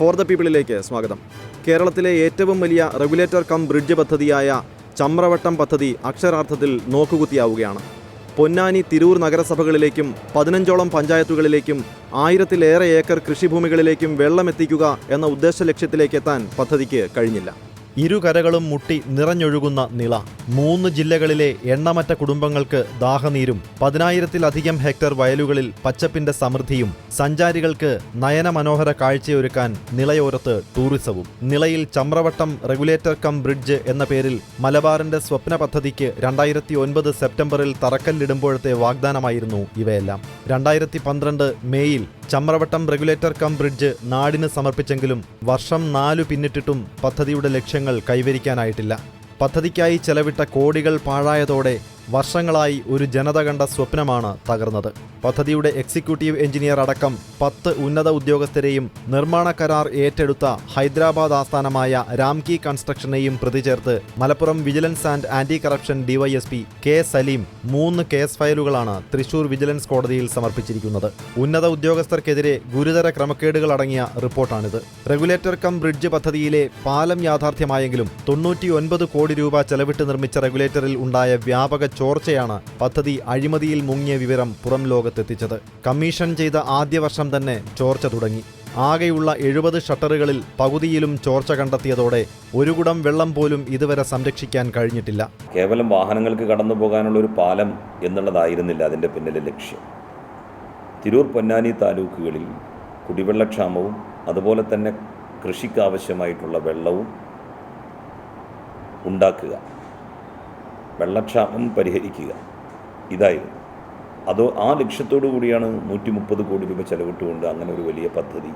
For the പീപ്പിളിലേക്ക് സ്വാഗതം. കേരളത്തിലെ ഏറ്റവും വലിയ റെഗുലേറ്റർ കം ബ്രിഡ്ജ് പദ്ധതിയായ ചമ്രവട്ടം പദ്ധതി അക്ഷരാർത്ഥത്തിൽ നോക്കുകുത്തിയാവുകയാണ്. പൊന്നാനി തിരൂർ നഗരസഭകളിലേക്കും പതിനഞ്ചോളം പഞ്ചായത്തുകളിലേക്കും ആയിരത്തിലേറെ ഏക്കർ കൃഷിഭൂമികളിലേക്കും വെള്ളമെത്തിക്കുക എന്ന ഉദ്ദേശ ലക്ഷ്യത്തിലേക്ക് എത്താൻ പദ്ധതിക്ക് കഴിഞ്ഞില്ല. ഇരുകരകളും മുട്ടി നിറഞ്ഞൊഴുകുന്ന നിള. മൂന്ന് ജില്ലകളിലെ എണ്ണമറ്റ കുടുംബങ്ങൾക്ക് ദാഹനീരും പതിനായിരത്തിലധികം ഹെക്ടർ വയലുകളിൽ പച്ചപ്പിന്റെ സമൃദ്ധിയും സഞ്ചാരികൾക്ക് നയനമനോഹര കാഴ്ചയൊരുക്കാൻ നിളയോരത്ത് ടൂറിസവും. നിളയിൽ ചമ്രവട്ടം റെഗുലേറ്റർ കം ബ്രിഡ്ജ് എന്ന പേരിൽ മലബാറിന്റെ സ്വപ്ന പദ്ധതിക്ക് രണ്ടായിരത്തി ഒൻപത് സെപ്റ്റംബറിൽ തറക്കല്ലിടുമ്പോഴത്തെ വാഗ്ദാനമായിരുന്നു ഇവയെല്ലാം. രണ്ടായിരത്തി പന്ത്രണ്ട് മേയിൽ ചമ്രവട്ടം റെഗുലേറ്റർ കം ബ്രിഡ്ജ് നാടിന് സമർപ്പിച്ചെങ്കിലും വർഷം നാലു പിന്നിട്ടിട്ടും പദ്ധതിയുടെ ലക്ഷ്യങ്ങൾ കൈവരിക്കാനായിട്ടില്ല. പദ്ധതിക്കായി ചെലവിട്ട കോടികൾ പാഴായതോടെ വർഷങ്ങളായി ഒരു ജനത കണ്ട സ്വപ്നമാണ് തകർന്നത്. പദ്ധതിയുടെ എക്സിക്യൂട്ടീവ് എഞ്ചിനീയർ അടക്കം പത്ത് ഉന്നത ഉദ്യോഗസ്ഥരെയും നിർമ്മാണ കരാർ ഏറ്റെടുത്ത ഹൈദരാബാദ് ആസ്ഥാനമായ രാംകി കൺസ്ട്രക്ഷനെയും പ്രതിചേർത്ത് Malappuram vigilance and anti corruption DYSP K Saleem മൂന്ന് കേസ് ഫയലുകളാണ് തൃശൂർ വിജിലൻസ് കോടതിയിൽ സമർപ്പിച്ചിരിക്കുന്നത്. ഉന്നത ഉദ്യോഗസ്ഥർക്കെതിരെ ഗുരുതര ക്രമക്കേടുകൾ അടങ്ങിയ റിപ്പോർട്ടാണിത്. റെഗുലേറ്റർ കം ബ്രിഡ്ജ് പദ്ധതിയിലെ പാലം യാഥാർത്ഥ്യമായെങ്കിലും തൊണ്ണൂറ്റിയൊൻപത് കോടി രൂപ ചെലവിട്ട് നിർമ്മിച്ച റെഗുലേറ്ററിൽ ഉണ്ടായ വ്യാപക ചോർച്ചയാണ് പദ്ധതി അഴിമതിയിൽ മുങ്ങിയ വിവരം പുറം ലോകത്തെത്തിച്ചത്. കമ്മീഷൻ ചെയ്ത ആദ്യ വർഷം തന്നെ ചോർച്ച തുടങ്ങി. ആകെയുള്ള എഴുപത് ഷട്ടറുകളിൽ പകുതിയിലും ചോർച്ച കണ്ടെത്തിയതോടെ ഒരു കുടം വെള്ളം പോലും ഇതുവരെ സംരക്ഷിക്കാൻ കഴിഞ്ഞിട്ടില്ല. കേവലം വാഹനങ്ങൾക്ക് കടന്നു പോകാനുള്ള ഒരു പാലം എന്നുള്ളതായിരുന്നില്ല അതിന്റെ പിന്നിലെ ലക്ഷ്യം. തിരൂർ പൊന്നാനി താലൂക്കുകളിൽ കുടിവെള്ളക്ഷാമവും അതുപോലെ തന്നെ കൃഷിക്കാവശ്യമായിട്ടുള്ള വെള്ളവും ഉണ്ടാക്കുക. വെള്ളക്ഷാമം പരിഹരിക്കുക. ഇതായിരുന്നു. അത് ആ ലക്ഷ്യത്തോടു കൂടിയാണ് നൂറ്റി മുപ്പത് കോടി രൂപ ചെലവിട്ടുകൊണ്ട് അങ്ങനെ ഒരു വലിയ പദ്ധതി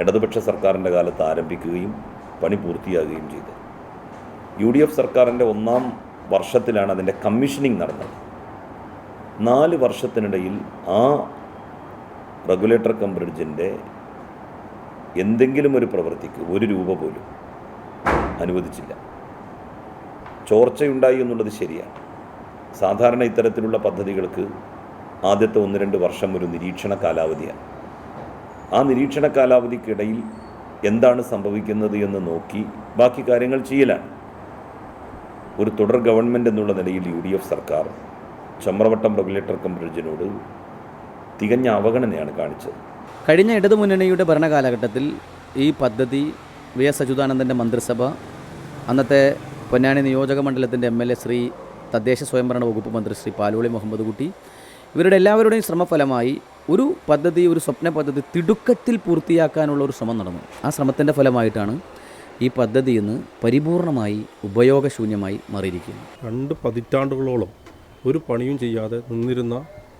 ഇടതുപക്ഷ സർക്കാരിന്റെ കാലത്ത് ആരംഭിക്കുകയും പണി പൂർത്തിയാകുകയും ചെയ്തത്. യു ഡി എഫ് സർക്കാരിന്റെ ഒന്നാം വർഷത്തിലാണ് അതിന്റെ കമ്മീഷനിങ് നടന്നത്. നാല് വർഷത്തിനിടയിൽ ആ റെഗുലേറ്റർ കം ബ്രിഡ്ജിന്റെ എന്തെങ്കിലും ഒരു പ്രവൃത്തിക്ക് ഒരു രൂപ പോലും അനുവദിച്ചില്ല. ചോർച്ചയുണ്ടായി എന്നുള്ളത് ശരിയാണ്. സാധാരണ ഇത്തരത്തിലുള്ള പദ്ധതികൾക്ക് ആദ്യത്തെ ഒന്ന് രണ്ട് വർഷം ഒരു നിരീക്ഷണ കാലാവധിയാണ്. ആ നിരീക്ഷണ കാലാവധിക്കിടയിൽ എന്താണ് സംഭവിക്കുന്നത് എന്ന് നോക്കി ബാക്കി കാര്യങ്ങൾ ചെയ്യലാണ്. ഒരു തുടർ ഗവൺമെന്റ് എന്നുള്ള നിലയിൽ യു ഡി എഫ് സർക്കാർ ചമ്രവട്ടം റെഗുലേറ്റർ കം ബ്രിഡ്ജിനോട് തികഞ്ഞ അവഗണനയാണ് കാണിച്ചത്. കഴിഞ്ഞ ഇടതുമുന്നണിയുടെ ഭരണകാലഘട്ടത്തിൽ ഈ പദ്ധതി വി എസ് അച്യുതാനന്ദന്റെ മന്ത്രിസഭ അന്നത്തെ പൊന്നാനി നിയോജക മണ്ഡലത്തിന്റെ എം എൽ എ ശ്രീ തദ്ദേശ സ്വയംഭരണ വകുപ്പ് മന്ത്രി ശ്രീ പാലോളി മുഹമ്മദ് കുട്ടി. ഇവരുടെ എല്ലാവരുടെയും ശ്രമഫലമായി ഒരു പദ്ധതി ഒരു സ്വപ്ന പദ്ധതി തിടുക്കത്തിൽ പൂർത്തിയാക്കാനുള്ള ഒരു ശ്രമം നടന്നു. ആ ശ്രമത്തിന്റെ ഫലമായിട്ടാണ് ഈ പദ്ധതി ഇന്ന് പരിപൂർണമായി ഉപയോഗശൂന്യമായി മാറിയിരിക്കുന്നു രണ്ട് പതിറ്റാണ്ടുകളോളം ഒരു പണിയും ചെയ്യാതെ നിന്നിരുന്ന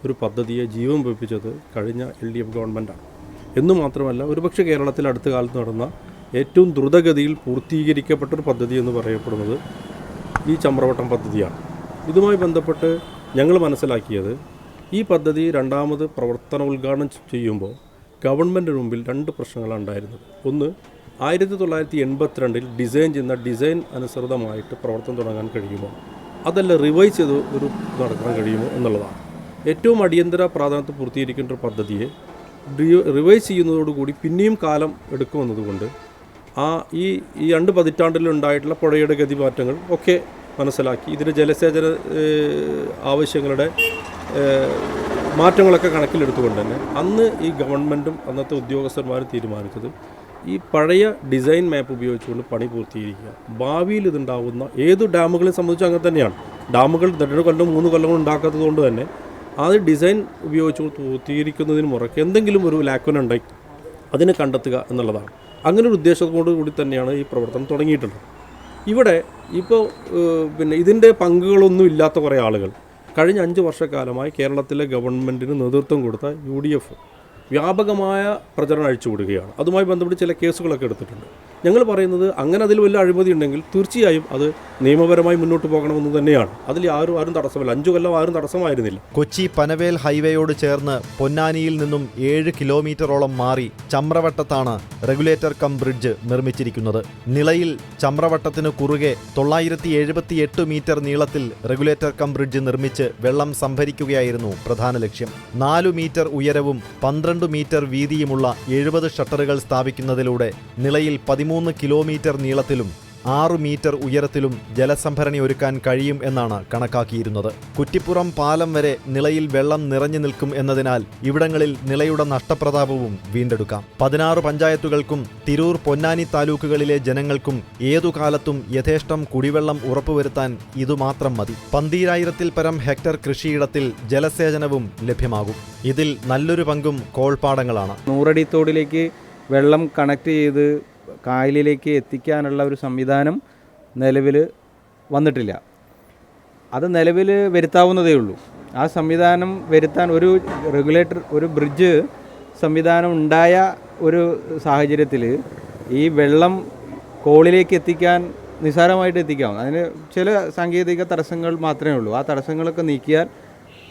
ഒരു പദ്ധതിയെ ജീവൻ വെപ്പിച്ചത് കഴിഞ്ഞ എൽ ഡി എഫ് ഗവൺമെന്റാണ്. എന്നു മാത്രമല്ല ഒരുപക്ഷെ കേരളത്തിൽ അടുത്ത കാലത്ത് നടന്ന ഏറ്റവും ദ്രുതഗതിയിൽ പൂർത്തീകരിക്കപ്പെട്ടൊരു പദ്ധതി എന്ന് പറയപ്പെടുന്നത് ഈ ചമ്രവട്ടം പദ്ധതിയാണ്. ഇതുമായി ബന്ധപ്പെട്ട് ഞങ്ങൾ മനസ്സിലാക്കിയത് ഈ പദ്ധതി രണ്ടാമത് പ്രവർത്തന ഉദ്ഘാടനം ചെയ്യുമ്പോൾ ഗവൺമെന്റ് മുമ്പിൽ രണ്ട് പ്രശ്നങ്ങളാണ് ഉണ്ടായിരുന്നത്. ഒന്ന് ആയിരത്തി തൊള്ളായിരത്തി എൺപത്തിരണ്ടിൽ ഡിസൈൻ ചെയ്യുന്ന ഡിസൈൻ അനുസൃതമായിട്ട് പ്രവർത്തനം തുടങ്ങാൻ കഴിയുമോ? അതല്ല റിവൈസ് ചെയ്ത് ഒരു നടക്കാൻ കഴിയുമോ എന്നുള്ളതാണ്. ഏറ്റവും അടിയന്തര പ്രാധാന്യത്തിൽ പൂർത്തീകരിക്കേണ്ട ഒരു പദ്ധതിയെ റിവൈസ് ചെയ്യുന്നതോടുകൂടി പിന്നെയും കാലം എടുക്കുമെന്നതുകൊണ്ട് ആ ഈ ഈ രണ്ട് പതിറ്റാണ്ടിലുണ്ടായിട്ടുള്ള പുഴയുടെ ഗതിമാറ്റങ്ങൾ ഒക്കെ മനസ്സിലാക്കി. ഇതിന് ജലസേചന ആവശ്യങ്ങളുടെ മാറ്റങ്ങളൊക്കെ കണക്കിലെടുത്തുകൊണ്ട് തന്നെ അന്ന് ഈ ഗവൺമെന്റും അന്നത്തെ ഉദ്യോഗസ്ഥന്മാരും തീരുമാനിച്ചത് ഈ പഴയ ഡിസൈൻ മാപ്പ് ഉപയോഗിച്ചുകൊണ്ട് പണി പൂർത്തീകരിക്കുക. ഭാവിയിൽ ഇതുണ്ടാവുന്ന ഏത് ഡാമുകളെ സംബന്ധിച്ചും അങ്ങനെ തന്നെയാണ്. ഡാമുകൾ രണ്ട് കൊല്ലം മൂന്ന് കൊല്ലം ഉണ്ടാക്കാത്തത് കൊണ്ട് തന്നെ അത് ഡിസൈൻ ഉപയോഗിച്ച് പൂർത്തീകരിക്കുന്നതിന് മുറയ്ക്ക് എന്തെങ്കിലും ഒരു ലാക്കുന ഉണ്ടായി അതിനെ കണ്ടെത്തുക എന്നുള്ളതാണ്. അങ്ങനെ ഒരു ഉദ്ദേശത്തോടു കൂടി തന്നെയാണ് ഈ പ്രവർത്തനം തുടങ്ങിയിട്ടുള്ളത്. ഇവിടെ ഇപ്പോൾ പിന്നെ ഇതിന്റെ പങ്കുകളൊന്നും ഇല്ലാത്ത കുറേ ആളുകൾ കഴിഞ്ഞ അഞ്ച് വർഷക്കാലമായി കേരളത്തിലെ ഗവൺമെന്റിന് നേതൃത്വം കൊടുത്ത യു ഡി എഫ് വ്യാപകമായ പ്രചരണം അഴിച്ചുവിടുകയാണ് അതുമായി ബന്ധപ്പെട്ട് ചില കേസുകളൊക്കെ എടുത്തിട്ടുണ്ട്. ഞങ്ങൾ പറയുന്നത് അങ്ങനെ അതിൽ വല്ല അഴിമതി ഉണ്ടെങ്കിൽ തീർച്ചയായും അത് നിയമപരമായി മുന്നോട്ട് പോകണമെന്ന് തന്നെയാണ്. അതിൽ ആരും ആരും തടസ്സമില്ല. അഞ്ചു കൊല്ലം ആരും തടസ്സമായിരുന്നില്ല. കൊച്ചി പനവേൽ ഹൈവേയോട് ചേർന്ന് പൊന്നാനിയിൽ നിന്നും ഏഴ് കിലോമീറ്ററോളം മാറി ചമ്രവട്ടത്താണ് റെഗുലേറ്റർ കം ബ്രിഡ്ജ് നിർമ്മിച്ചിരിക്കുന്നത്. നിളയിൽ ചമ്രവട്ടത്തിന് കുറുകെ തൊള്ളായിരത്തി എഴുപത്തി എട്ട് മീറ്റർ നീളത്തിൽ റെഗുലേറ്റർ കം ബ്രിഡ്ജ് നിർമ്മിച്ച് വെള്ളം സംഭരിക്കുകയായിരുന്നു പ്രധാന ലക്ഷ്യം. നാലു മീറ്റർ ഉയരവും പന്ത്രണ്ട് മീറ്റർ വീതിയുമുള്ള എഴുപത് ഷട്ടറുകൾ സ്ഥാപിക്കുന്നതിലൂടെ നിളയിൽ പതിമൂന്ന് കിലോമീറ്റർ നീളത്തിലും ആറു മീറ്റർ ഉയരത്തിലും ജലസംഭരണി ഒരുക്കാൻ കഴിയും എന്നാണ് കണക്കാക്കിയിരുന്നത്. കുറ്റിപ്പുറം പാലം വരെ നിളയിൽ വെള്ളം നിറഞ്ഞു നിൽക്കും എന്നതിനാൽ ഇവിടങ്ങളിൽ നിളയുടെ നഷ്ടപ്രതാപവും വീണ്ടെടുക്കാം. പതിനാറ് പഞ്ചായത്തുകൾക്കും തിരൂർ പൊന്നാനി താലൂക്കുകളിലെ ജനങ്ങൾക്കും ഏതു കാലത്തും യഥേഷ്ടം കുടിവെള്ളം ഉറപ്പുവരുത്താൻ ഇതുമാത്രം മതി. പന്തീരായിരത്തിൽ പരം ഹെക്ടർ കൃഷിയിടത്തിൽ ജലസേചനവും ലഭ്യമാകും. ഇതിൽ നല്ലൊരു പങ്കും കോൾപ്പാടങ്ങളാണ്. നൂറടി തോടിലേക്ക് വെള്ളം കണക്ട് ചെയ്ത് കായലിലേക്ക് എത്തിക്കാനുള്ള ഒരു സംവിധാനം നിലവിൽ വന്നിട്ടില്ല. അത് നിലവിൽ വരുത്താവുന്നതേ ഉള്ളൂ. ആ സംവിധാനം വരുത്താൻ ഒരു റെഗുലേറ്റർ ഒരു ബ്രിഡ്ജ് സംവിധാനം ഉണ്ടായ ഒരു സാഹചര്യത്തിൽ ഈ വെള്ളം കോളിലേക്ക് എത്തിക്കാൻ നിസ്സാരമായിട്ട് എത്തിക്കാം. അതിന് ചില സാങ്കേതിക തടസ്സങ്ങൾ മാത്രമേ ഉള്ളൂ. ആ തടസ്സങ്ങളൊക്കെ നീക്കിയാൽ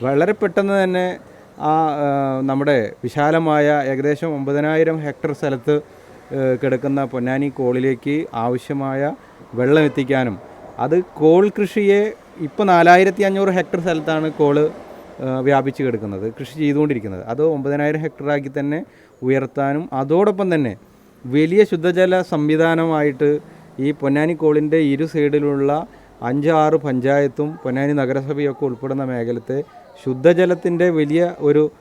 വളരെ പെട്ടെന്ന് തന്നെ ആ നമ്മുടെ വിശാലമായ ഏകദേശം ഒമ്പതിനായിരം ഹെക്ടർ സ്ഥലത്ത് കിടക്കുന്ന പൊന്നാനി കോളിലേക്ക് ആവശ്യമായ വെള്ളം എത്തിക്കാനും. അത് കോൾ കൃഷിയെ ഇപ്പോൾ നാലായിരത്തി അഞ്ഞൂറ് ഹെക്ടർ സ്ഥലത്താണ് കോൾ വ്യാപിച്ച് കിടക്കുന്നത് കൃഷി ചെയ്തുകൊണ്ടിരിക്കുന്നത്. അത് ഒമ്പതിനായിരം ഹെക്ടറാക്കി തന്നെ ഉയർത്താനും അതോടൊപ്പം തന്നെ വലിയ ശുദ്ധജല സംവിധാനമായിട്ട് ഈ പൊന്നാനി കോളിന്റെ ഇരു സൈഡിലുള്ള അഞ്ച് ആറ് പഞ്ചായത്തും പൊന്നാനി നഗരസഭയൊക്കെ ഉൾപ്പെടുന്ന മേഖലത്തെ ശുദ്ധജലത്തിന്റെ വലിയ ഒരു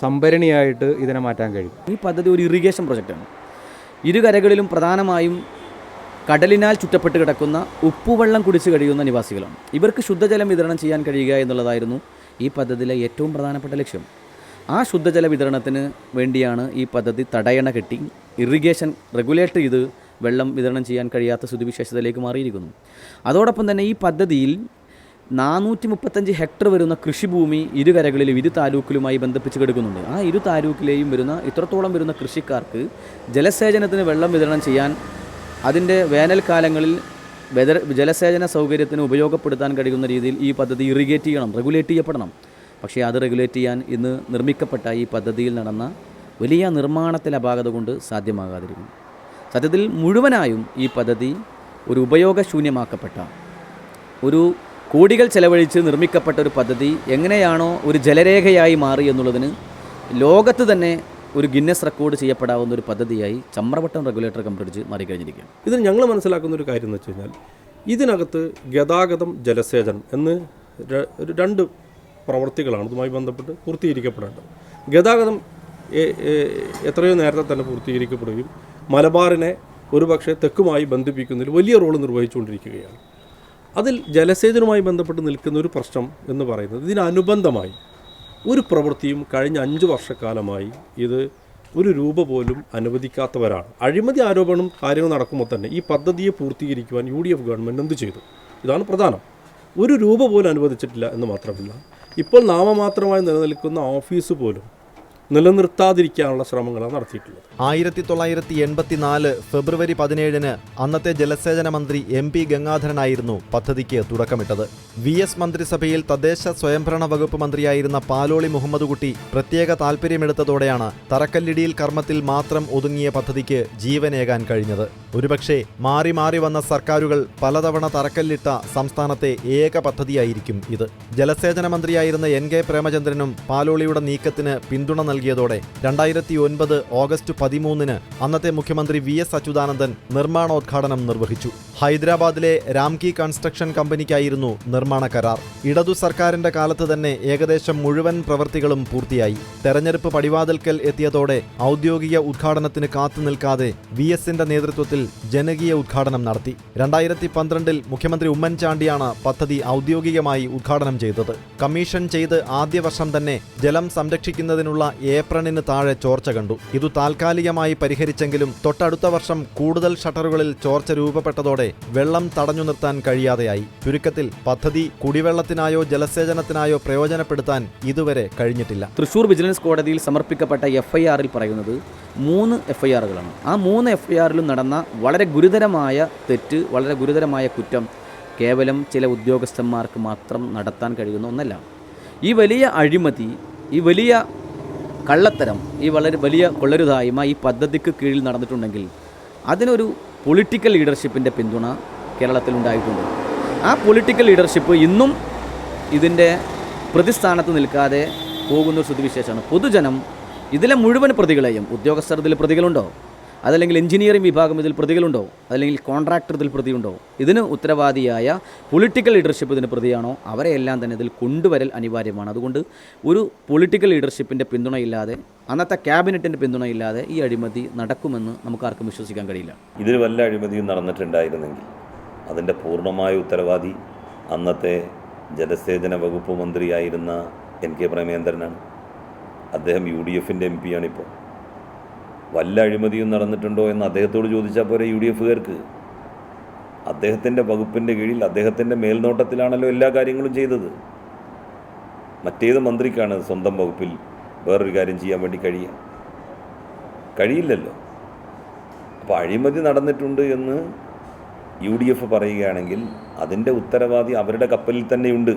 സംഭരണിയായിട്ട് ഇതിനെ മാറ്റാൻ കഴിയും. ഈ പദ്ധതി ഒരു ഇറിഗേഷൻ പ്രൊജക്റ്റാണ് ഇരു കരകളിലും പ്രധാനമായും കടലിനാൽ ചുറ്റപ്പെട്ട് കിടക്കുന്ന ഉപ്പുവെള്ളം കുടിച്ച് കഴിയുന്ന നിവാസികളാണ്. ഇവർക്ക് ശുദ്ധജലം വിതരണം ചെയ്യാൻ കഴിയുക എന്നുള്ളതായിരുന്നു ഈ പദ്ധതിയിലെ ഏറ്റവും പ്രധാനപ്പെട്ട ലക്ഷ്യം. ആ ശുദ്ധജല വിതരണത്തിന് വേണ്ടിയാണ് ഈ പദ്ധതി തടയണ കെട്ടി ഇറിഗേഷൻ റെഗുലേറ്റ് ചെയ്ത് വെള്ളം വിതരണം ചെയ്യാൻ കഴിയാത്ത സ്ഥിതിവിശേഷതയിലേക്ക് മാറിയിരിക്കുന്നു. അതോടൊപ്പം തന്നെ ഈ പദ്ധതിയിൽ നാനൂറ്റി മുപ്പത്തഞ്ച് ഹെക്ടർ വരുന്ന കൃഷിഭൂമി ഇരു കരകളിലും ഇരു താലൂക്കിലുമായി ബന്ധിപ്പിച്ച് കിടക്കുന്നുണ്ട്. ആ ഇരു താലൂക്കിലെയും വരുന്ന ഇത്രത്തോളം വരുന്ന കൃഷിക്കാർക്ക് ജലസേചനത്തിന് വെള്ളം വിതരണം ചെയ്യാൻ അതിന്റെ വേനൽക്കാലങ്ങളിൽ വെതർ ജലസേചന സൗകര്യത്തിന് ഉപയോഗപ്പെടുത്താൻ കഴിയുന്ന രീതിയിൽ ഈ പദ്ധതി ഇറിഗേറ്റ് ചെയ്യണം റെഗുലേറ്റ് ചെയ്യപ്പെടണം. പക്ഷേ അത് റെഗുലേറ്റ് ചെയ്യാൻ ഇന്ന് നിർമ്മിക്കപ്പെട്ട ഈ പദ്ധതിയിൽ നടന്ന വലിയ നിർമ്മാണത്തിലെ അപാകത കൊണ്ട് സാധ്യമാകാതിരിക്കുന്നു. സത്യത്തിൽ മുഴുവനായും ഈ പദ്ധതി ഒരു ഉപയോഗശൂന്യമാക്കപ്പെട്ട ഒരു കോടികൾ ചെലവഴിച്ച് നിർമ്മിക്കപ്പെട്ട ഒരു പദ്ധതി എങ്ങനെയാണോ ഒരു ജലരേഖയായി മാറി എന്നുള്ളതിന് ലോകത്ത് തന്നെ ഒരു ഗിന്നസ് റെക്കോർഡ് ചെയ്യപ്പെടാവുന്ന ഒരു പദ്ധതിയായി ചമ്രവട്ടം റെഗുലേറ്റർ കം ബ്രിഡ്ജ് മാറിക്കഴിഞ്ഞിരിക്കുകയാണ്. ഇതിന് ഞങ്ങൾ മനസ്സിലാക്കുന്ന ഒരു കാര്യം എന്ന് വെച്ച് കഴിഞ്ഞാൽ ഇതിനകത്ത് ഗതാഗതം ജലസേചനം എന്ന് ഒരു രണ്ട് പ്രവൃത്തികളാണ് ഇതുമായി ബന്ധപ്പെട്ട് പൂർത്തീകരിക്കപ്പെടേണ്ടത്. ഗതാഗതം എത്രയോ നേരത്തെ തന്നെ പൂർത്തീകരിക്കപ്പെടുകയും മലബാറിനെ ഒരുപക്ഷെ തെക്കുമായി ബന്ധിപ്പിക്കുന്നതിൽ വലിയ റോൾ നിർവഹിച്ചുകൊണ്ടിരിക്കുകയാണ്. അതിൽ ജലസേചനവുമായി ബന്ധപ്പെട്ട് നിൽക്കുന്ന ഒരു പ്രശ്നം എന്ന് പറയുന്നത് ഇതിനനുബന്ധമായി ഒരു പ്രവൃത്തിയും കഴിഞ്ഞ അഞ്ച് വർഷക്കാലമായി ഇത് ഒരു രൂപ പോലും അനുവദിക്കാത്തവരാണ്. അഴിമതി ആരോപണം കാര്യങ്ങൾ നടക്കുമ്പോൾ തന്നെ ഈ പദ്ധതിയെ പൂർത്തീകരിക്കുവാൻ യു ഡി എഫ് ഗവൺമെന്റ് എന്ത് ചെയ്തു? ഇതാണ് പ്രധാനം. ഒരു രൂപ പോലും അനുവദിച്ചിട്ടില്ല എന്ന് മാത്രമല്ല ഇപ്പോൾ നാമമാത്രമായി നിലനിൽക്കുന്ന ഓഫീസ് പോലും നിലനിർത്താതിരിക്കാനുള്ള ശ്രമങ്ങളാണ് നടത്തിയിട്ടുള്ളത്. ആയിരത്തി തൊള്ളായിരത്തി എൺപത്തിനാല് ഫെബ്രുവരി പതിനേഴിന് അന്നത്തെ ജലസേചന മന്ത്രി എം പി ഗംഗാധരനായിരുന്നു പദ്ധതിക്ക് തുടക്കമിട്ടത്. വി എസ് മന്ത്രിസഭയിൽ തദ്ദേശ സ്വയംഭരണ വകുപ്പ് മന്ത്രിയായിരുന്ന പാലോളി മുഹമ്മദ് കുട്ടി പ്രത്യേക താൽപ്പര്യമെടുത്തതോടെയാണ് തറക്കല്ലിടിയിൽ കർമ്മത്തിൽ മാത്രം ഒതുങ്ങിയ പദ്ധതിക്ക് ജീവനേകാൻ കഴിഞ്ഞത്. ഒരുപക്ഷെ മാറി മാറി വന്ന സർക്കാരുകൾ പലതവണ തറക്കല്ലിട്ട സംസ്ഥാനത്തെ ഏക പദ്ധതിയായിരിക്കും ഇത്. ജലസേചന മന്ത്രിയായിരുന്ന എൻ കെ പ്രേമചന്ദ്രനും പാലോളിയുടെ നീക്കത്തിന് പിന്തുണ നൽകിയതോടെ രണ്ടായിരത്തി ഒൻപത് ഓഗസ്റ്റ് പതിമൂന്നിന് അന്നത്തെ മുഖ്യമന്ത്രി വി എസ് അച്യുതാനന്ദൻ നിർമ്മാണോദ്ഘാടനം നിർവഹിച്ചു. ഹൈദരാബാദിലെ രാംകി കൺസ്ട്രക്ഷൻ കമ്പനിക്കായിരുന്നു നിർമ്മാണ കരാർ. ഇടതു സർക്കാരിന്റെ കാലത്ത് തന്നെ ഏകദേശം മുഴുവൻ പ്രവൃത്തികളും പൂർത്തിയായി. തെരഞ്ഞെടുപ്പ് പടിവാതിൽക്കൽ എത്തിയതോടെ ഔദ്യോഗിക ഉദ്ഘാടനത്തിന് കാത്തു നിൽക്കാതെ വി എസിന്റെ നേതൃത്വത്തിൽ ജനകീയ ഉദ്ഘാടനം നടത്തി. രണ്ടായിരത്തി പന്ത്രണ്ടിൽ മുഖ്യമന്ത്രി ഉമ്മൻചാണ്ടിയാണ് പദ്ധതി ഔദ്യോഗികമായി ഉദ്ഘാടനം ചെയ്തത്. കമ്മീഷൻ ചെയ്ത് ആദ്യ വർഷം തന്നെ ജലം സംരക്ഷിക്കുന്നതിനുള്ള ഏപ്രണിന് താഴെ ചോർച്ച കണ്ടു. ഇതു താൽക്കാലികമായി പരിഹരിച്ചെങ്കിലും തൊട്ടടുത്ത വർഷം കൂടുതൽ ഷട്ടറുകളിൽ ചോർച്ച രൂപപ്പെട്ടതോടെ വെള്ളം തടഞ്ഞു നിർത്താൻ കഴിയാതെയായി. ചുരുക്കത്തിൽ പദ്ധതി കുടിവെള്ളത്തിനായോ ജലസേചനത്തിനായോ പ്രയോജനപ്പെടുത്താൻ ഇതുവരെ കഴിഞ്ഞിട്ടില്ല. തൃശൂർ വിജിലൻസ് കോടതിയിൽ സമർപ്പിക്കപ്പെട്ട എഫ്ഐആറിൽ പറയുന്നത് മൂന്ന് എഫ്ഐആറുകളാണ്. ആ മൂന്ന് എഫ്ഐആറിലും നടന്ന വളരെ ഗുരുതരമായ തെറ്റ് വളരെ ഗുരുതരമായ കുറ്റം കേവലം ചില ഉദ്യോഗസ്ഥന്മാർക്ക് മാത്രം നടത്താൻ കഴിയുന്ന ഒന്നല്ല. ഈ വലിയ അഴിമതി ഈ വലിയ കള്ളത്തരം ഈ വളരെ വലിയ കൊള്ളരുതായ്മ ഈ പദ്ധതിക്ക് കീഴിൽ നടന്നിട്ടുണ്ടെങ്കിൽ അതിനൊരു പൊളിറ്റിക്കൽ ലീഡർഷിപ്പിന്റെ പിന്തുണ കേരളത്തിൽ ഉണ്ടായിട്ടുണ്ട്. ആ പൊളിറ്റിക്കൽ ലീഡർഷിപ്പ് ഇന്നും ഇതിന്റെ പ്രതിസ്ഥാനത്ത് നിൽക്കാതെ പോകുന്ന ഒരു സ്ഥിതിവിശേഷമാണ്. പൊതുജനം ഇതിലെ മുഴുവൻ പ്രതികളെയും ഉദ്യോഗസ്ഥർ ഇതിൽ പ്രതികളുണ്ടോ? അതല്ലെങ്കിൽ എഞ്ചിനീയറിംഗ് വിഭാഗം ഇതിൽ പ്രതികളുണ്ടോ അല്ലെങ്കിൽ കോൺട്രാക്ടർ ഇതിൽ പ്രതിയുണ്ടോ ഇതിന് ഉത്തരവാദിയായ പൊളിറ്റിക്കൽ ലീഡർഷിപ്പ് ഇതിന് പ്രതിയാണോ? അവരെയെല്ലാം തന്നെ ഇതിൽ കൊണ്ടുവരൽ അനിവാര്യമാണ്. അതുകൊണ്ട് ഒരു പൊളിറ്റിക്കൽ ലീഡർഷിപ്പിന്റെ പിന്തുണയില്ലാതെ അന്നത്തെ ക്യാബിനറ്റിന്റെ പിന്തുണയില്ലാതെ ഈ അഴിമതി നടക്കുമെന്ന് നമുക്ക് ആർക്കും വിശ്വസിക്കാൻ കഴിയില്ല. ഇതിൽ വല്ല അഴിമതിയും നടന്നിട്ടുണ്ടായിരുന്നെങ്കിൽ അതിന്റെ പൂർണമായ ഉത്തരവാദി അന്നത്തെ ജലസേചന വകുപ്പ് മന്ത്രിയായിരുന്ന എൻ കെ പ്രേമേന്ദ്രനാണ്. അദ്ദേഹം യു ഡി എഫിന്റെ എം പിയാണിപ്പോൾ വല്ല അഴിമതിയും നടന്നിട്ടുണ്ടോ എന്ന് അദ്ദേഹത്തോട് ചോദിച്ചാൽ പോരെ യു ഡി എഫുകാർക്ക് അദ്ദേഹത്തിന്റെ വകുപ്പിന്റെ കീഴിൽ അദ്ദേഹത്തിന്റെ മേൽനോട്ടത്തിലാണല്ലോ എല്ലാ കാര്യങ്ങളും ചെയ്തത്. മറ്റേത് മന്ത്രിക്കാണ് സ്വന്തം വകുപ്പിൽ വേറൊരു കാര്യം ചെയ്യാൻ വേണ്ടി കഴിയുക കഴിയില്ലല്ലോ. അപ്പോൾ അഴിമതി നടന്നിട്ടുണ്ട് എന്ന് യു ഡി എഫ് പറയുകയാണെങ്കിൽ അതിന്റെ ഉത്തരവാദി അവരുടെ കപ്പലിൽ തന്നെയുണ്ട്.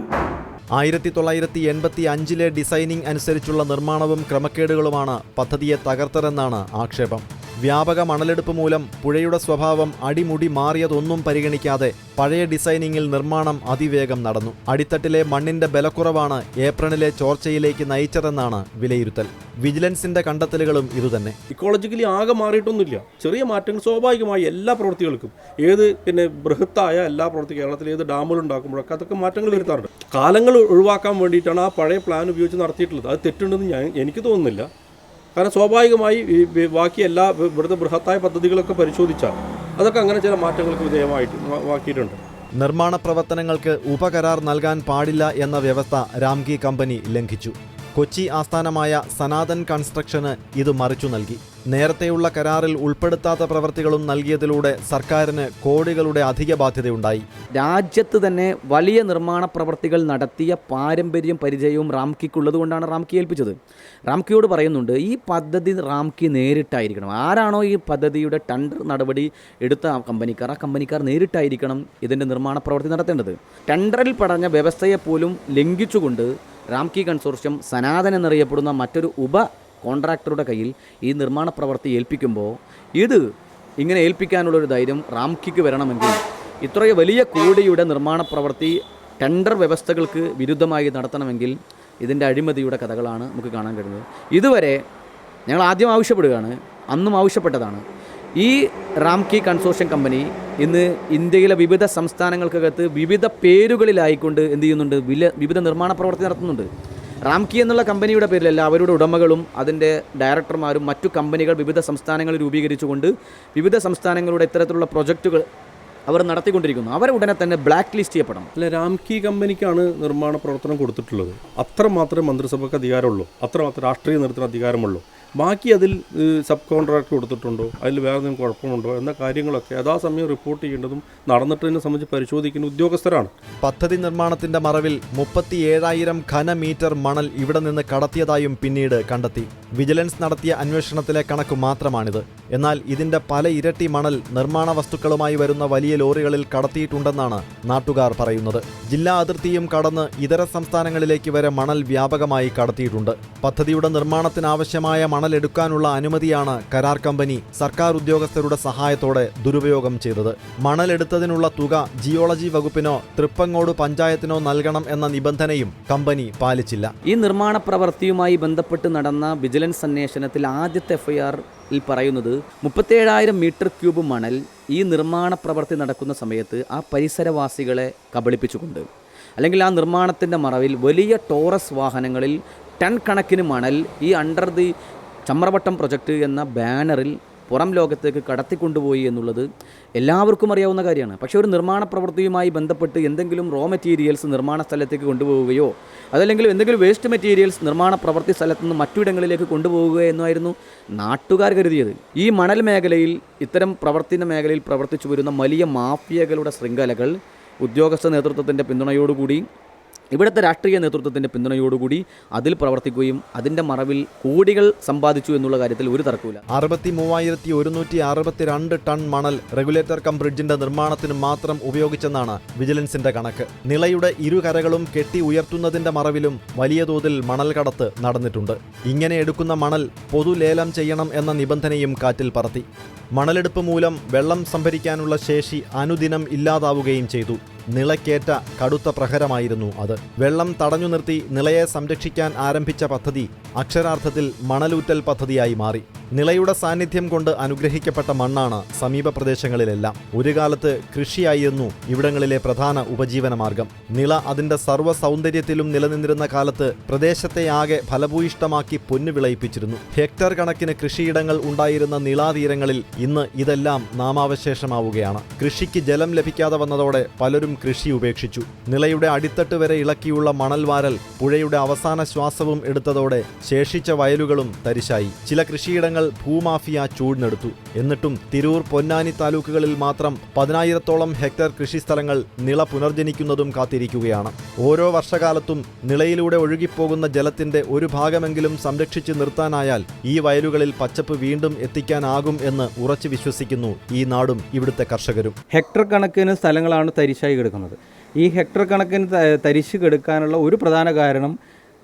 ആയിരത്തി തൊള്ളായിരത്തി എൺപത്തി അഞ്ചിലെ ഡിസൈനിംഗ് അനുസരിച്ചുള്ള നിർമ്മാണവും ക്രമക്കേടുകളുമാണ് പദ്ധതിയെ തകർത്തതെന്നാണ് ആക്ഷേപം. വ്യാപക മണലെടുപ്പ് മൂലം പുഴയുടെ സ്വഭാവം അടിമുടി മാറിയതൊന്നും പരിഗണിക്കാതെ പഴയ ഡിസൈനിങ്ങിൽ നിർമ്മാണം അതിവേഗം നടന്നു. അടിത്തട്ടിലെ മണ്ണിന്റെ ബലക്കുറവാണ് ഏപ്രണിലെ ചോർച്ചയിലേക്ക് നയിച്ചതെന്നാണ് വിലയിരുത്തൽ. വിജിലൻസിന്റെ കണ്ടെത്തലുകളും ഇതുതന്നെ. ഇക്കോളജിക്കലി ആകെ മാറിയിട്ടൊന്നുമില്ല. ചെറിയ മാറ്റങ്ങൾ സ്വാഭാവികമായി എല്ലാ പ്രവൃത്തികൾക്കും. ഏത് പിന്നെ ബൃഹത്തായ എല്ലാ പ്രവൃത്തി കേരളത്തിൽ ഏത് ഡാമുകൾ ഉണ്ടാക്കുമ്പോഴൊക്കെ അതൊക്കെ മാറ്റങ്ങൾ വരുത്താറുണ്ട്. കാലങ്ങൾ ഒഴിവാക്കാൻ വേണ്ടിയിട്ടാണ് ആ പഴയ പ്ലാൻ ഉപയോഗിച്ച് നടത്തിയിട്ടുള്ളത്. അത് തെറ്റുണ്ടെന്ന് ഞാൻ എനിക്ക് തോന്നുന്നില്ല. കാരണം സ്വാഭാവികമായി ഈ ബാക്കി എല്ലാ ഇവിടുത്തെ ബൃഹത്തായ പദ്ധതികളൊക്കെ പരിശോധിച്ചാൽ അതൊക്കെ അങ്ങനെ ചില മാറ്റങ്ങൾക്ക് വിധേയമായിട്ട് വാക്കിയിട്ടുണ്ട്. നിർമ്മാണ പ്രവർത്തനങ്ങൾക്ക് ഉപകരാർ നൽകാൻ പാടില്ല എന്ന വ്യവസ്ഥ രാംകി കമ്പനി ലംഘിച്ചു. കൊച്ചി ആസ്ഥാനമായ സനാതൻ കൺസ്ട്രക്ഷന് ഇത് മറിച്ചു നൽകി. നേരത്തെയുള്ള കരാറിൽ ഉൾപ്പെടുത്താത്ത പ്രവൃത്തികളും നൽകിയതിലൂടെ സർക്കാരിന് കോടികളുടെ അധിക ബാധ്യതയുണ്ടായി. രാജ്യത്ത് തന്നെ വലിയ നിർമ്മാണ പ്രവൃത്തികൾ നടത്തിയ പാരമ്പര്യം പരിചയവും റാംകിക്കുള്ളത് കൊണ്ടാണ് റാംകി ഏൽപ്പിച്ചത്. റാംകിയോട് പറയുന്നുണ്ട് ഈ പദ്ധതി റാംകി നേരിട്ടായിരിക്കണം. ആരാണോ ഈ പദ്ധതിയുടെ ടെൻഡർ നടപടി എടുത്ത കമ്പനിക്കാർ ആ കമ്പനിക്കാർ നേരിട്ടായിരിക്കണം ഇതിന്റെ നിർമ്മാണ പ്രവൃത്തി നടത്തേണ്ടത്. ടെൻഡറിൽ പടഞ്ഞ വ്യവസ്ഥയെ പോലും ലംഘിച്ചുകൊണ്ട് റാംകി കൺസോർഷ്യം സനാതൻ എന്നറിയപ്പെടുന്ന മറ്റൊരു ഉപ കോൺട്രാക്ടറുടെ കയ്യിൽ ഈ നിർമ്മാണ പ്രവൃത്തി ഏൽപ്പിക്കുമ്പോൾ ഇത് ഇങ്ങനെ ഏൽപ്പിക്കാനുള്ളൊരു ധൈര്യം റാംകിക്ക് വരണമെങ്കിൽ ഇത്രയും വലിയ കോടിയുടെ നിർമ്മാണ പ്രവൃത്തി ടെൻഡർ വ്യവസ്ഥകൾക്ക് വിരുദ്ധമായി നടത്തണമെങ്കിൽ ഇതിന്റെ അഴിമതിയുടെ കഥകളാണ് നമുക്ക് കാണാൻ കഴിയുന്നത്. ഇതുവരെ ഞങ്ങൾ ആദ്യം ആവശ്യപ്പെടുകയാണ് അന്നും ആവശ്യപ്പെട്ടതാണ്. ഈ റാംകി കൺസോർഷ്യം കമ്പനി ഇന്ന് ഇന്ത്യയിലെ വിവിധ സംസ്ഥാനങ്ങൾക്കകത്ത് വിവിധ പേരുകളിലായിക്കൊണ്ട് എന്ത് ചെയ്യുന്നുണ്ട്? വില വിവിധ നിർമ്മാണ പ്രവർത്തി നടത്തുന്നുണ്ട്. റാംകി എന്നുള്ള കമ്പനിയുടെ പേരിലല്ല അവരുടെ ഉടമകളും അതിന്റെ ഡയറക്ടർമാരും മറ്റു കമ്പനികൾ വിവിധ സംസ്ഥാനങ്ങൾ രൂപീകരിച്ചുകൊണ്ട് വിവിധ സംസ്ഥാനങ്ങളുടെ ഇത്തരത്തിലുള്ള പ്രൊജക്റ്റുകൾ അവർ നടത്തിക്കൊണ്ടിരിക്കുന്നു. അവരെ ഉടനെ തന്നെ ബ്ലാക്ക് ലിസ്റ്റ് ചെയ്യപ്പെടണം. അല്ല രാംകി കമ്പനിക്കാണ് നിർമ്മാണ പ്രവർത്തനം കൊടുത്തിട്ടുള്ളത്. അത്രമാത്രമേ മന്ത്രിസഭയ്ക്ക് അധികാരമുള്ളൂ. അത്രമാത്രം രാഷ്ട്രീയ നേതൃത്വത്തിന് അധികാരമുള്ളൂ. ബാക്കി അതിൽ സബ് കോൺട്രാക്ട് കൊടുത്തിട്ടുണ്ടോ? അതിൽ വേറെ എന്തെങ്കിലും കുഴപ്പമുണ്ടോ? എന്ന കാര്യങ്ങളൊക്കെ യഥാസമയം റിപ്പോർട്ട് ചെയ്യേണ്ടതും നടന്നിട്ടതിനെ സംബന്ധിച്ച് പരിശോധിക്കുന്ന ഉദ്യോഗസ്ഥരാണ്. പദ്ധതി നിർമ്മാണത്തിന്റെ മറവിൽ മുപ്പത്തി ഏഴായിരം ഘനമീറ്റർ മണൽ ഇവിടെ നിന്ന് കടത്തിയതായും പിന്നീട് കണ്ടെത്തി. വിജിലൻസ് നടത്തിയ അന്വേഷണത്തിലെ കണക്ക് മാത്രമാണിത്. എന്നാൽ ഇതിന്റെ പല ഇരട്ടി മണൽ നിർമ്മാണ വസ്തുക്കളുമായി വരുന്ന വലിയ ലോറികളിൽ കടത്തിയിട്ടുണ്ടെന്നാണ് നാട്ടുകാർ പറയുന്നത്. ജില്ലാ അതിർത്തിയും കടന്ന് ഇതര സംസ്ഥാനങ്ങളിലേക്ക് വരെ മണൽ വ്യാപകമായി കടത്തിയിട്ടുണ്ട്. പദ്ധതിയുടെ നിർമ്മാണത്തിനാവശ്യമായ മണൽ എടുക്കാനുള്ള അനുമതിയാണ് കരാർ കമ്പനി സർക്കാർ ഉദ്യോഗസ്ഥരുടെ സഹായത്തോടെ ദുരുപയോഗം ചെയ്തത്. മണലെടുത്തതിനുള്ള തുക ജിയോളജി വകുപ്പിനോ തൃപ്പങ്ങോട് പഞ്ചായത്തിനോ നൽകണം എന്ന നിബന്ധനയും കമ്പനി പാലിച്ചില്ല. ഈ നിർമ്മാണ പ്രവൃത്തിയുമായി ബന്ധപ്പെട്ട് നടന്ന വിജിലൻസ് അന്വേഷണത്തിൽ ആദ്യത്തെ എഫ്ഐആർ ിൽ പറയുന്നത് മുപ്പത്തേഴായിരം മീറ്റർ ക്യൂബ് മണൽ ഈ നിർമ്മാണ പ്രവൃത്തി നടക്കുന്ന സമയത്ത് ആ പരിസരവാസികളെ കബളിപ്പിച്ചുകൊണ്ട് അല്ലെങ്കിൽ ആ നിർമ്മാണത്തിന്റെ മറവിൽ വലിയ ടോറസ് വാഹനങ്ങളിൽ ടൺ കണക്കിന് മണൽ ഈ അണ്ടർ ദി ചമ്രവട്ടം പ്രൊജക്റ്റ് എന്ന ബാനറിൽ പുറം ലോകത്തേക്ക് കടത്തിക്കൊണ്ടുപോയി എന്നുള്ളത് എല്ലാവർക്കും അറിയാവുന്ന കാര്യമാണ്. പക്ഷേ ഒരു നിർമ്മാണ പ്രവൃത്തിയുമായി ബന്ധപ്പെട്ട് എന്തെങ്കിലും റോ മെറ്റീരിയൽസ് നിർമ്മാണ സ്ഥലത്തേക്ക് കൊണ്ടുപോവുകയോ അതല്ലെങ്കിൽ എന്തെങ്കിലും വേസ്റ്റ് മെറ്റീരിയൽസ് നിർമ്മാണ പ്രവൃത്തി സ്ഥലത്തുനിന്ന് മറ്റിടങ്ങളിലേക്ക് കൊണ്ടുപോവുക എന്നായിരുന്നു നാട്ടുകാർ കരുതിയത്. ഈ മണൽ മേഖലയിൽ ഇത്തരം പ്രവർത്തന മേഖലയിൽ പ്രവർത്തിച്ചു വരുന്ന വലിയ മാഫിയകളുടെ ശൃംഖലകൾ ഉദ്യോഗസ്ഥ നേതൃത്വത്തിന്റെ പിന്തുണയോടുകൂടി ഇവിടുത്തെ രാഷ്ട്രീയ നേതൃത്വത്തിന്റെ പിന്തുണയോടുകൂടി അതിൽ പ്രവർത്തിക്കുകയും അതിന്റെ മറവിൽ കോടികൾ സമ്പാദിച്ചു എന്നുള്ള കാര്യത്തിൽ ഒരു തർക്കമില്ല അറുപത്തി മൂവായിരത്തി ഒരുന്നൂറ്റി അറുപത്തിരണ്ട് ടൺ മണൽ റെഗുലേറ്റർ കം ബ്രിഡ്ജിന്റെ നിർമ്മാണത്തിന് മാത്രം ഉപയോഗിച്ചെന്നാണ് വിജിലൻസിന്റെ കണക്ക്. നിളയുടെ ഇരുകരകളും കെട്ടി ഉയർത്തുന്നതിന്റെ മറവിലും വലിയ തോതിൽ മണൽ കടത്ത് നടന്നിട്ടുണ്ട്. ഇങ്ങനെ എടുക്കുന്ന മണൽ പൊതുലേലം ചെയ്യണം എന്ന നിബന്ധനയും കാറ്റിൽ പറത്തി. മണലെടുപ്പ് മൂലം വെള്ളം സംഭരിക്കാനുള്ള ശേഷി അനുദിനം ഇല്ലാതാവുകയും ചെയ്തു. നിളയ്ക്കേറ്റ കടുത്ത പ്രഹരമായിരുന്നു അത്. വെള്ളം തടഞ്ഞു നിർത്തി നിളയെ സംരക്ഷിക്കാൻ ആരംഭിച്ച പദ്ധതി അക്ഷരാർത്ഥത്തിൽ മണലൂറ്റൽ പദ്ധതിയായി മാറി. നിളയുടെ സാന്നിധ്യം കൊണ്ട് അനുഗ്രഹിക്കപ്പെട്ട മണ്ണാണ് സമീപ പ്രദേശങ്ങളിലെല്ലാം. ഒരു കാലത്ത് കൃഷിയായിരുന്നു ഇവിടങ്ങളിലെ പ്രധാന ഉപജീവന മാർഗം നിള അതിന്റെ സർവ സൗന്ദര്യത്തിലും നിലനിന്നിരുന്ന കാലത്ത് പ്രദേശത്തെ ആകെ ഫലഭൂയിഷ്ടമാക്കി പൊന്നു വിളയിപ്പിച്ചിരുന്നു ഹെക്ടർ കണക്കിന് കൃഷിയിടങ്ങൾ ഉണ്ടായിരുന്ന നിളാതീരങ്ങളിൽ ഇന്ന് ഇതെല്ലാം നാമാവശേഷമാവുകയാണ്. കൃഷിക്ക് ജലം ലഭിക്കാതെ വന്നതോടെ പലരും കൃഷി ഉപേക്ഷിച്ചു. നിളയുടെ അടിത്തട്ട് വരെ ഇളക്കിയുള്ള മണൽവാരൽ പുഴയുടെ അവസാന ശ്വാസവും എടുത്തതോടെ ശേഷിച്ച വയലുകളും തരിശായി. ചില കൃഷിയിടങ്ങൾ ഭൂമാഫിയ ചൂഴ്ന്നെടുത്തു എന്നിട്ടും തിരൂർ പൊന്നാനി താലൂക്കുകളിൽ മാത്രം പതിനായിരത്തോളം ഹെക്ടർ കൃഷിസ്ഥലങ്ങൾ നിള പുനർജനിക്കുന്നതും കാത്തിരിക്കുകയാണ്. ഓരോ വർഷകാലത്തും നിളയിലൂടെ ഒഴുകിപ്പോകുന്ന ജലത്തിന്റെ ഒരു ഭാഗമെങ്കിലും സംരക്ഷിച്ചു നിർത്താനായാൽ ഈ വയലുകളിൽ പച്ചപ്പ് വീണ്ടും എത്തിക്കാനാകും എന്ന് ഉറച്ചു വിശ്വസിക്കുന്നു ഈ നാടും ഇവിടുത്തെ കർഷകരും. ഹെക്ടർ കണക്കിന് സ്ഥലങ്ങളാണ് തരിശായി കിടക്കുന്നത്. ഈ ഹെക്ടർ കണക്കിന് തരിശ് കിടക്കാനുള്ള ഒരു പ്രധാന കാരണം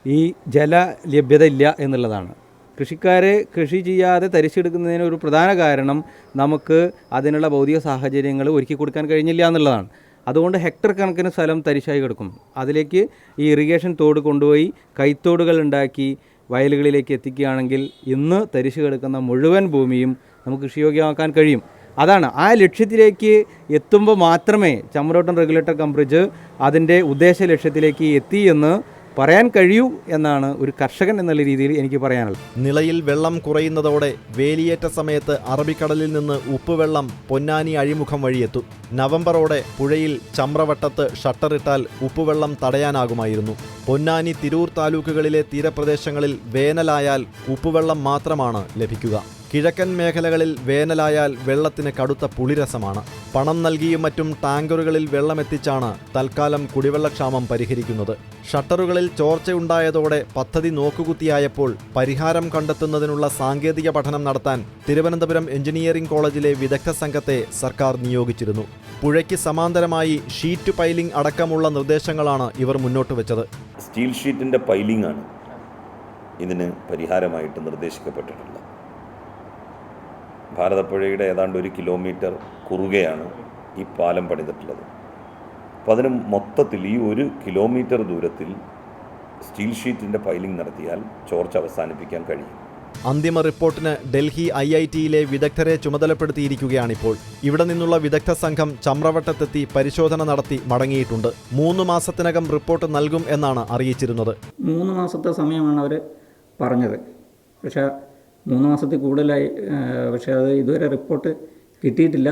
ഈ ജല ലഭ്യത ഇല്ല എന്നുള്ളതാണ്. കൃഷിക്കാരെ കൃഷി ചെയ്യാതെ തരിച്ചെടുക്കുന്നതിന് ഒരു പ്രധാന കാരണം നമുക്ക് അതിനുള്ള ഭൗതിക സാഹചര്യങ്ങൾ ഒരുക്കി കൊടുക്കാൻ കഴിഞ്ഞില്ല എന്നുള്ളതാണ്. അതുകൊണ്ട് ഹെക്ടർ കണക്കിന് സ്ഥലം തരിശായി കിടക്കും. അതിലേക്ക് ഈ ഇറിഗേഷൻ തോട് കൊണ്ടുപോയി കൈത്തോടുകൾ ഉണ്ടാക്കി വയലുകളിലേക്ക് എത്തിക്കുകയാണെങ്കിൽ ഇന്ന് തരിശ് കിടക്കുന്ന മുഴുവൻ ഭൂമിയും നമുക്ക് കൃഷിയോഗ്യമാക്കാൻ കഴിയും. അതാണ് ആ ലക്ഷ്യത്തിലേക്ക് എത്തുമ്പോൾ മാത്രമേ ചമ്രോട്ടൻ റെഗുലേറ്റർ കംബ്രിഡ്ജ് അതിന്റെ ഉദ്ദേശ ലക്ഷ്യത്തിലേക്ക് എത്തി എന്ന് പറയാൻ കഴിയൂ എന്നാണ് ഒരു കർഷകൻ എന്നുള്ള രീതിയിൽ എനിക്ക് പറയാനുള്ളത്. നിളയിൽ വെള്ളം കുറയുന്നതോടെ വേലിയേറ്റ സമയത്ത് അറബിക്കടലിൽ നിന്ന് ഉപ്പുവെള്ളം പൊന്നാനി അഴിമുഖം വഴിയെത്തും. നവംബറോടെ പുഴയിൽ ചമ്രവട്ടത്ത് ഷട്ടറിട്ടാൽ ഉപ്പുവെള്ളം തടയാനാകുമായിരുന്നു. പൊന്നാനി തിരൂർ താലൂക്കുകളിലെ തീരപ്രദേശങ്ങളിൽ വേനലായാൽ ഉപ്പുവെള്ളം മാത്രമാണ് ലഭിക്കുക. കിഴക്കൻ മേഖലകളിൽ വേനലായാൽ വെള്ളത്തിന് കടുത്ത പുളിരസമാണ്. പണം നൽകിയും മറ്റും ടാങ്കറുകളിൽ വെള്ളമെത്തിച്ചാണ് തൽക്കാലം കുടിവെള്ളക്ഷാമം പരിഹരിക്കുന്നത്. ഷട്ടറുകളിൽ ചോർച്ചയുണ്ടായതോടെ പദ്ധതി നോക്കുകുത്തിയായപ്പോൾ പരിഹാരം കണ്ടെത്തുന്നതിനുള്ള സാങ്കേതിക പഠനം നടത്താൻ തിരുവനന്തപുരം എഞ്ചിനീയറിംഗ് കോളേജിലെ വിദഗ്ധ സംഘത്തെ സർക്കാർ നിയോഗിച്ചിരുന്നു. പുഴയ്ക്ക് സമാന്തരമായി ഷീറ്റ് പൈലിംഗ് അടക്കമുള്ള നിർദ്ദേശങ്ങളാണ് ഇവർ മുന്നോട്ട് വെച്ചത്. സ്റ്റീൽ ഷീറ്റിന്റെ പൈലിംഗ് ആണ് ഇതിന് പരിഹാരമായിട്ട് നിർദ്ദേശിക്കപ്പെട്ടിട്ടുള്ളത്. ഭാരതപ്പുഴയുടെ ഏതാണ്ട് ഒരു കിലോമീറ്റർ കുറുകെയാണ് ഈ പാലം പണിതിട്ടുള്ളത്. അപ്പോൾ അതിന് മൊത്തത്തിൽ ഈ ഒരു കിലോമീറ്റർ ദൂരത്തിൽ സ്റ്റീൽ ഷീറ്റിന്റെ പൈലിംഗ് നടത്തിയാൽ ചോർച്ച അവസാനിപ്പിക്കാൻ കഴിയും. അന്തിമ റിപ്പോർട്ടിന് ഡൽഹി ഐ ഐ ടിയിലെ വിദഗ്ധരെ ചുമതലപ്പെടുത്തിയിരിക്കുകയാണിപ്പോൾ. ഇവിടെ നിന്നുള്ള വിദഗ്ധ സംഘം ചമ്രവട്ടത്തെത്തി പരിശോധന നടത്തി മടങ്ങിയിട്ടുണ്ട്. മൂന്ന് മാസത്തിനകം റിപ്പോർട്ട് നൽകും എന്നാണ് അറിയിച്ചിരുന്നത്. മൂന്ന് മാസത്തെ സമയമാണ് അവർ പറഞ്ഞത്. പക്ഷേ മൂന്ന് മാസത്തിൽ കൂടുതലായി പക്ഷേ അത് ഇതുവരെ റിപ്പോർട്ട് കിട്ടിയിട്ടില്ല.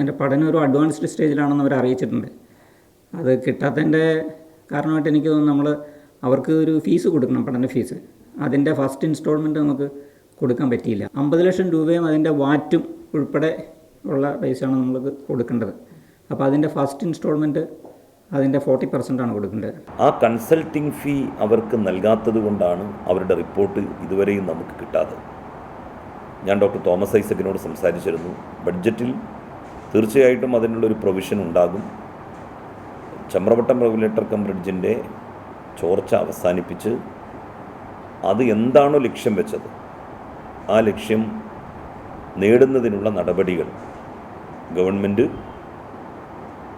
എന്റെ പഠനം ഒരു അഡ്വാൻസ്ഡ് സ്റ്റേജിലാണെന്ന് അവർ അറിയിച്ചിട്ടുണ്ട്. അത് കിട്ടാത്തതിന്റെ കാരണമായിട്ട് എനിക്ക് തോന്നുന്നു നമ്മൾ അവർക്ക് ഒരു ഫീസ് കൊടുക്കണം പഠന ഫീസ് അതിന്റെ ഫസ്റ്റ് ഇൻസ്റ്റാൾമെന്റ് നമുക്ക് കൊടുക്കാൻ പറ്റിയില്ല. അമ്പത് ലക്ഷം രൂപയും അതിന്റെ വാറ്റും ഉൾപ്പെടെ ഉള്ള പൈസയാണ് നമ്മൾക്ക് കൊടുക്കേണ്ടത്. അപ്പോൾ അതിന്റെ ഫസ്റ്റ് ഇൻസ്റ്റാൾമെന്റ് അതിന്റെ ഫോർട്ടി പെർസെന്റ് ആണ് കൊടുക്കേണ്ടത്. ആ കൺസൾട്ടിംഗ് ഫീ അവർക്ക് നൽകാത്തത് കൊണ്ടാണ് അവരുടെ റിപ്പോർട്ട് ഇതുവരെയും നമുക്ക് കിട്ടാതെ ഞാൻ ഡോക്ടർ തോമസ് ഐസക്കിനോട് സംസാരിച്ചിരുന്നു. ബഡ്ജറ്റിൽ തീർച്ചയായിട്ടും അതിനുള്ളൊരു പ്രൊവിഷൻ ഉണ്ടാകും. ചമ്രവട്ടം റെഗുലേറ്റർ കം ബ്രിഡ്ജിന്റെ ചോർച്ച അവസാനിപ്പിച്ച് അത് എന്താണോ ലക്ഷ്യം വെച്ചത് ആ ലക്ഷ്യം നേടുന്നതിനുള്ള നടപടികൾ ഗവൺമെന്റ്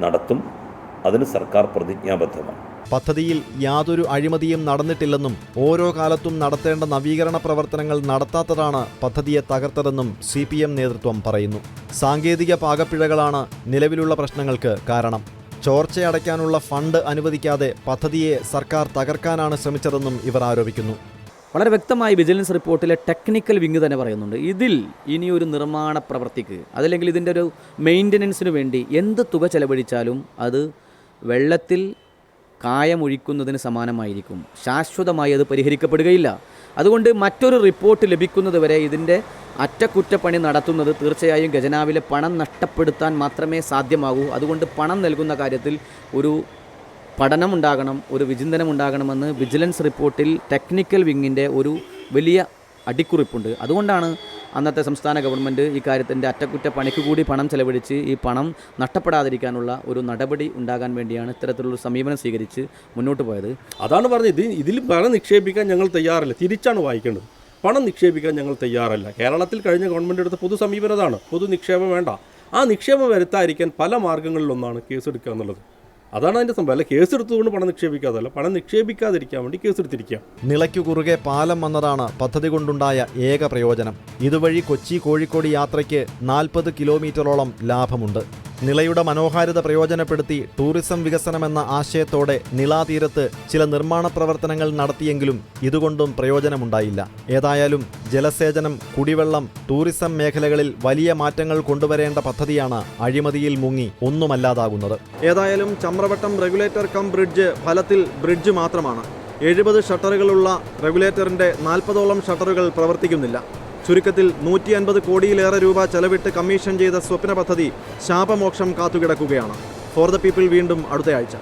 നടത്തും. അതിന് സർക്കാർ പ്രതിജ്ഞാബദ്ധമാണ്. പദ്ധതിയിൽ യാതൊരു അഴിമതിയും നടന്നിട്ടില്ലെന്നും ഓരോ കാലത്തും നടത്തേണ്ട നവീകരണ പ്രവർത്തനങ്ങൾ നടത്താത്തതാണ് പദ്ധതിയെ തകർത്തതെന്നും സി പി എം നേതൃത്വം പറയുന്നു. സാങ്കേതിക പാകപ്പിഴകളാണ് നിലവിലുള്ള പ്രശ്നങ്ങൾക്ക് കാരണം. ചോർച്ചയടയ്ക്കാനുള്ള ഫണ്ട് അനുവദിക്കാതെ പദ്ധതിയെ സർക്കാർ തകർക്കാനാണ് ശ്രമിച്ചതെന്നും ഇവർ ആരോപിക്കുന്നു. വളരെ വ്യക്തമായി വിജിലൻസ് റിപ്പോർട്ടിലെ ടെക്നിക്കൽ വിങ് തന്നെ പറയുന്നുണ്ട്. ഇതിൽ ഇനിയൊരു നിർമ്മാണ പ്രവർത്തിക്ക് അതല്ലെങ്കിൽ ഇതിന്റെ ഒരു മെയിന്റനൻസിന് വേണ്ടി എന്ത് തുക ചെലവഴിച്ചാലും അത് വെള്ളത്തിൽ കായമൊഴിക്കുന്നതിന് സമാനമായിരിക്കും. ശാശ്വതമായി അത് പരിഹരിക്കപ്പെടുകയില്ല. അതുകൊണ്ട് മറ്റൊരു റിപ്പോർട്ട് ലഭിക്കുന്നത് വരെ ഇതിന്റെ അറ്റകുറ്റപ്പണി നടത്തുന്നത് തീർച്ചയായും ഖജനാവിലെ പണം നഷ്ടപ്പെടുത്താൻ മാത്രമേ സാധ്യമാകൂ. അതുകൊണ്ട് പണം നൽകുന്ന കാര്യത്തിൽ ഒരു പഠനം ഉണ്ടാകണം ഒരു വിചിന്തനം ഉണ്ടാകണമെന്ന് വിജിലൻസ് റിപ്പോർട്ടിൽ ടെക്നിക്കൽ വിങ്ങിന്റെ ഒരു വലിയ അടിക്കുറിപ്പുണ്ട്. അതുകൊണ്ടാണ് അന്നത്തെ സംസ്ഥാന ഗവൺമെന്റ് ഈ കാര്യത്തിന്റെ അറ്റകുറ്റ പണിക്ക് കൂടി പണം ചെലവഴിച്ച് ഈ പണം നഷ്ടപ്പെടാതിരിക്കാനുള്ള ഒരു നടപടി ഉണ്ടാകാൻ വേണ്ടിയാണ് ഇത്തരത്തിലുള്ള സമീപനം സ്വീകരിച്ച് മുന്നോട്ട് പോയത്. അതാണ് പറഞ്ഞത്. ഇത് ഇതിൽ പണം നിക്ഷേപിക്കാൻ ഞങ്ങൾ തയ്യാറല്ല. തിരിച്ചാണ് വായിക്കേണ്ടത്. പണം നിക്ഷേപിക്കാൻ ഞങ്ങൾ തയ്യാറല്ല. കേരളത്തിൽ കഴിഞ്ഞ ഗവൺമെന്റ് എടുത്ത പൊതു സമീപനതാണ് പൊതു നിക്ഷേപം വേണ്ട. ആ നിക്ഷേപം വരുത്താതിരിക്കാൻ പല മാർഗങ്ങളിലൊന്നാണ് കേസെടുക്കുക എന്നുള്ളത്. അതാണ് അതിന്റെ സംഭവം. അല്ല കേസ് കേസെടുത്തുകൊണ്ട് പണം നിക്ഷേപിക്കാതല്ല പണം നിക്ഷേപിക്കാതിരിക്കാൻ വേണ്ടി കേസ് കേസെടുത്തിരിക്കുക. നിളയ്ക്കു കുറുകെ പാലം വന്നതാണ് പദ്ധതി കൊണ്ടുണ്ടായ ഏക പ്രയോജനം. ഇതുവഴി കൊച്ചി കോഴിക്കോട് യാത്രയ്ക്ക് നാൽപ്പത് കിലോമീറ്ററോളം ലാഭമുണ്ട്. നിളയുടെ മനോഹാരിത പ്രയോജനപ്പെടുത്തി ടൂറിസം വികസനമെന്ന ആശയത്തോടെ നിളാതീരത്ത് ചില നിർമ്മാണ പ്രവർത്തനങ്ങൾ നടത്തിയെങ്കിലും ഇതുകൊണ്ടും പ്രയോജനമുണ്ടായില്ല. ഏതായാലും ജലസേചനം കുടിവെള്ളം ടൂറിസം മേഖലകളിൽ വലിയ മാറ്റങ്ങൾ കൊണ്ടുവരേണ്ട പദ്ധതിയാണ് അഴിമതിയിൽ മുങ്ങി ഒന്നുമല്ലാതാകുന്നത്. ഏതായാലും ചമ്രവട്ടം റെഗുലേറ്റർ കം ബ്രിഡ്ജ് ഫലത്തിൽ ബ്രിഡ്ജ് മാത്രമാണ്. എഴുപത് ഷട്ടറുകളുള്ള റെഗുലേറ്ററിന്റെ നാൽപ്പതോളം ഷട്ടറുകൾ പ്രവർത്തിക്കുന്നില്ല. ചുരുക്കത്തിൽ നൂറ്റി അൻപത് കോടിയിലേറെ രൂപ ചെലവിട്ട് കമ്മീഷൻ ചെയ്ത സ്വപ്ന പദ്ധതി ശാപമോക്ഷം കാത്തുകിടക്കുകയാണ്. ഫോർ ദ പീപ്പിൾ വീണ്ടും അടുത്തയാഴ്ച.